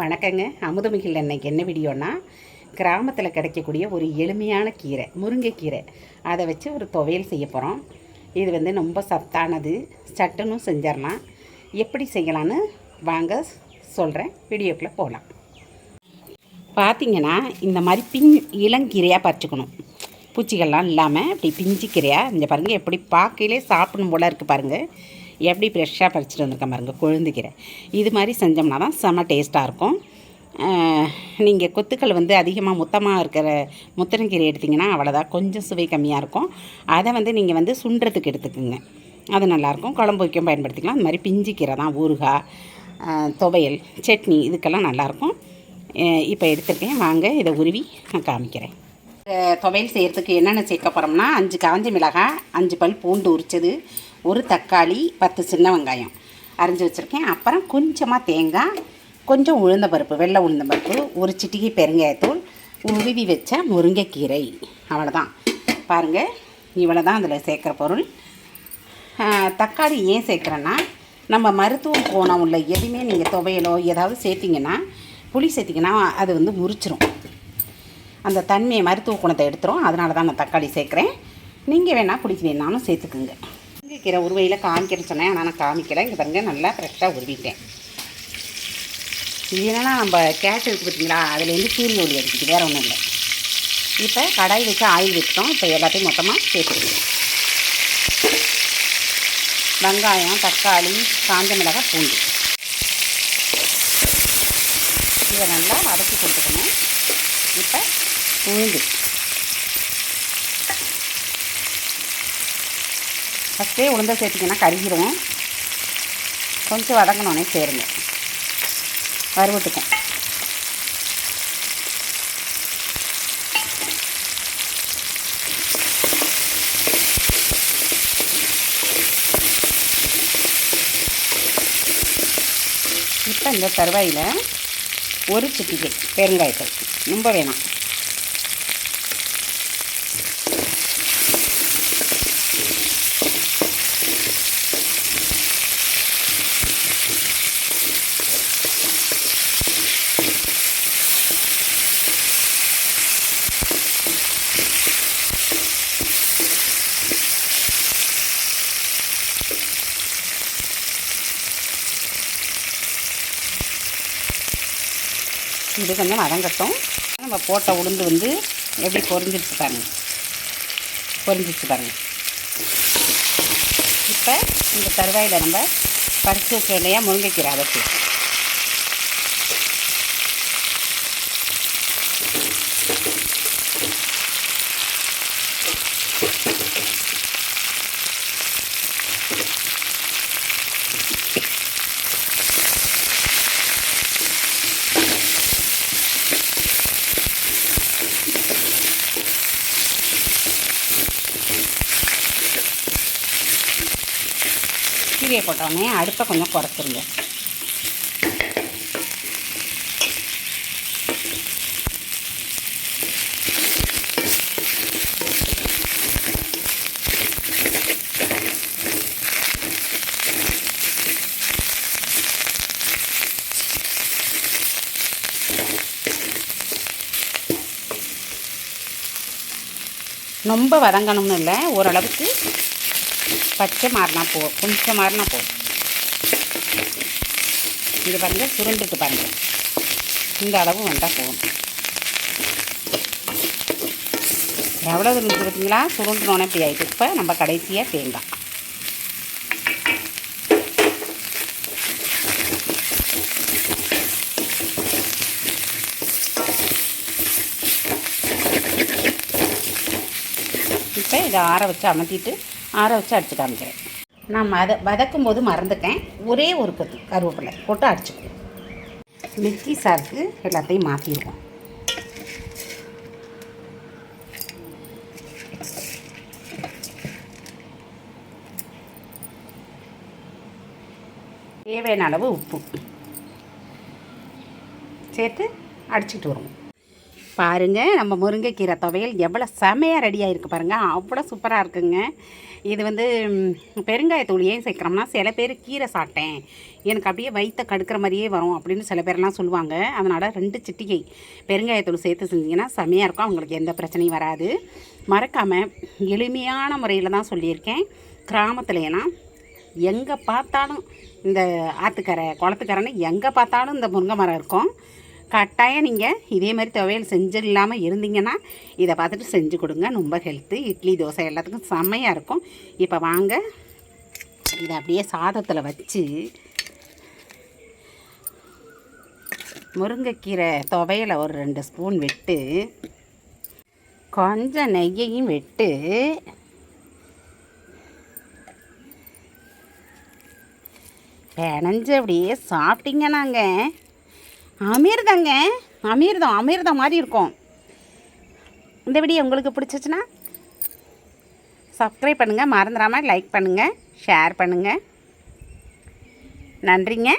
வணக்கங்க. அமுதமிகில் அன்னைக்கு என்ன வீடியோனா கிராமத்தில் கிடைக்கக்கூடிய ஒரு எளிமையான கீரை முருங்கைக்கீரை அதை வச்சு ஒரு துவையல் செய்ய போகிறோம் இது வந்து ரொம்ப சத்தானது. சட்டுன்னு செஞ்சிடலாம் எப்படி செய்யலான்னு வாங்க சொல்கிறேன் வீடியோக்குள்ளே போகலாம் பார்த்திங்கன்னா இந்த மாதிரி பின் இளங்கீரையாக பறிச்சுக்கணும். பூச்சிகள்லாம் இல்லாமல் இப்படி பிஞ்சு கீரையாக இந்த பாருங்கள் எப்படி பார்க்கையிலே சாப்பிடணும் போல இருக்குது பாருங்கள் எப்படி ஃப்ரெஷ்ஷாக பறிச்சுட்டு வந்திருக்க பாருங்கள் கொழுந்து கீரை இது மாதிரி செஞ்சோம்னா தான் செம்ம டேஸ்ட்டாக இருக்கும். நீங்கள் கொத்துக்கள் வந்து அதிகமாக முத்தமாக இருக்கிற முத்தனக்கீரை எடுத்திங்கன்னா அவ்வளோதான். கொஞ்சம் சுவை கம்மியாக இருக்கும். அதை வந்து நீங்கள் வந்து சுண்டுறதுக்கு எடுத்துக்கோங்க. அது நல்லாயிருக்கும் குழம்பு வைக்கும் பயன்படுத்திக்கலாம். அந்த மாதிரி பிஞ்சு கீரை தான். ஊறுகாய் துவையல் சட்னி இதுக்கெல்லாம் நல்லாயிருக்கும் இப்போ எடுத்திருக்கேன். வாங்க இதை உருவி நான் காமிக்கிறேன். துவையல் செய்கிறதுக்கு என்னென்ன சேர்க்க போகிறோம்னா அஞ்சு காஞ்ச மிளகாய் அஞ்சு பல் பூண்டு உரிச்சது ஒரு தக்காளி பத்து சின்ன வெங்காயம் அரைஞ்சி வச்சுருக்கேன். அப்புறம் கொஞ்சமாக தேங்காய் கொஞ்சம் உளுந்த பருப்பு வெள்ளை உளுந்த பருப்பு ஒரு சிட்டிகை பெருங்காயத்தூள் உருவி வச்ச முருங்கைக்கீரை. அவ்வளோதான் பாருங்கள் இவ்வளோ தான் அதில் சேர்க்குற பொருள். தக்காளி ஏன் சேர்க்குறேன்னா நம்ம மருத்துவம் கோணம் உள்ள எதுவுமே நீங்கள் துவையலோ ஏதாவது சேர்த்திங்கன்னா புளி சேர்த்திங்கன்னா அது வந்து முறிச்சிரும். அந்த தன்மையை மருத்துவ குணத்தை எடுத்துரும். அதனால தான் நான் தக்காளி சேர்க்குறேன். நீங்கள் வேணால் குடிக்கிறீங்கனாலும் சேர்த்துக்குங்க. முருங்கைக்கீரை உருவையில் காமிக்கிறேன்னு சொன்னேன். ஆனால் நான் காமிக்கலை. இங்கே பாருங்கள் நல்லா ஃப்ரெஷ்ஷாக உருவிட்டேன். இது என்னன்னா நம்ம கேஸ் இருக்குது பார்த்தீங்களா அதுலேருந்து சூரிய ஒளி அடிக்குது. வேறு ஒன்றும் இல்லை. இப்போ கடாய் வச்சு ஆயில் வச்சிட்டோம் இப்போ எல்லாத்தையும் மொத்தமாக சேர்த்துக்கணும் வெங்காயம் தக்காளி காஞ்ச மிளகாய் பூண்டு. இதை நல்லா வதக்கி கொடுத்துக்கணும். இப்போ உளுந்து ஃபஸ்ட்டே உளுந்த சேர்த்திங்கன்னா கருகிரும். கொஞ்சம் வதங்கினோடனே சேருங்க. வறுவட்டுக்கும். இப்போ இந்த தருவாயில் ஒரு சிட்டிகை பெருங்காயத்தூள். ரொம்ப வேணாம். இது கொஞ்சம் வதங்கட்டும். நம்ம போட்ட உளுந்து வந்து எப்படி பொரிஞ்சிருச்சு பாருங்க. பொரிஞ்சிருச்சு பாருங்க. இப்போ இந்த தருவாயில் நம்ம பறிச்சு வச்ச இல்லையா முருங்கைக்கீரை அதை சேர்த்து கீரையை போட்டோடனே அடுப்பை கொஞ்சம் குறைச்சிருங்க. ரொம்ப வதங்கணும்னு இல்லை ஓரளவுக்கு பச்சை மாறினா போ கொஞ்சம் மாறினா போதும். இது பாருங்கள் சுருண்டுட்டு பாருங்கள் இந்த அளவு வந்தால் போதும். எவ்வளோ இருந்துச்சு பார்த்தீங்களா சுருண்டுனோடனே இப்படி ஆகிட்டு இப்போ நம்ம கடைசியாக தேங்காய். இப்போ இதை ஆற வச்சு அமர்த்திட்டு ஆற வச்சு அடிச்சு காமிக்கிறேன். நான் மத வதக்கும் போது மறந்துட்டேன். ஒரே ஒரு கொத்து கருவேப்பிலை போட்டு அடிச்சுக்குவோம் மிக்கி சாருக்கு எல்லாத்தையும் மாற்றிடுவோம் தேவையான அளவு உப்பு சேர்த்து அடிச்சுட்டு வருவோம். பாருங்கள் நம்ம முருங்கைக்கீரை துவையல் எவ்வளோ செமையாக ரெடியாக இருக்குது பாருங்கள் அவ்வளோ சூப்பராக இருக்குங்க. இது வந்து பெருங்காயத்தூள் ஏன் சேர்க்குறோம்னா சில பேர் கீரை சாப்பிட்டேன். எனக்கு அப்படியே வயிற்ற கடுக்கிற மாதிரியே வரும் அப்படின்னு சில பேர்லாம் சொல்லுவாங்க. அதனால் ரெண்டு சிட்டிகை பெருங்காயத்தூள் சேர்த்து செஞ்சிங்கன்னா செமையாக இருக்கும். அவங்களுக்கு எந்த பிரச்சனையும் வராது. மறக்காமல் எளிமையான முறையில் தான் சொல்லியிருக்கேன். கிராமத்தில் எங்கே பார்த்தாலும் இந்த ஆற்றுக்கரை குளத்துக்கரைன்னு எங்கே பார்த்தாலும் இந்த முருங்கை மரம் இருக்கும். கட்டாயம் நீங்கள் இதே மாதிரி துவையல் செஞ்சு இல்லாமல் இருந்தீங்கன்னா இதை பார்த்துட்டு செஞ்சு கொடுங்க. ரொம்ப ஹெல்த்து இட்லி தோசை எல்லாத்துக்கும் செம்மையாக இருக்கும். இப்போ வாங்க. இதை அப்படியே சாதத்தில் வச்சு முருங்கைக்கீரை துவையலை ஒரு ரெண்டு ஸ்பூன் விட்டு கொஞ்சம் நெய்யையும் விட்டு பிணைஞ்சு அப்படியே சாப்பிட்டீங்கன்னாங்க அமிர்தங்க. அமிர்தம் அமிர்தம் மாதிரி இருக்கும். இந்த வீடியோ உங்களுக்கு பிடிச்சிச்சுன்னா சப்ஸ்கிரைப் பண்ணுங்கள் மறந்துடாமல் லைக் பண்ணுங்கள் ஷேர் பண்ணுங்கள் நன்றிங்க.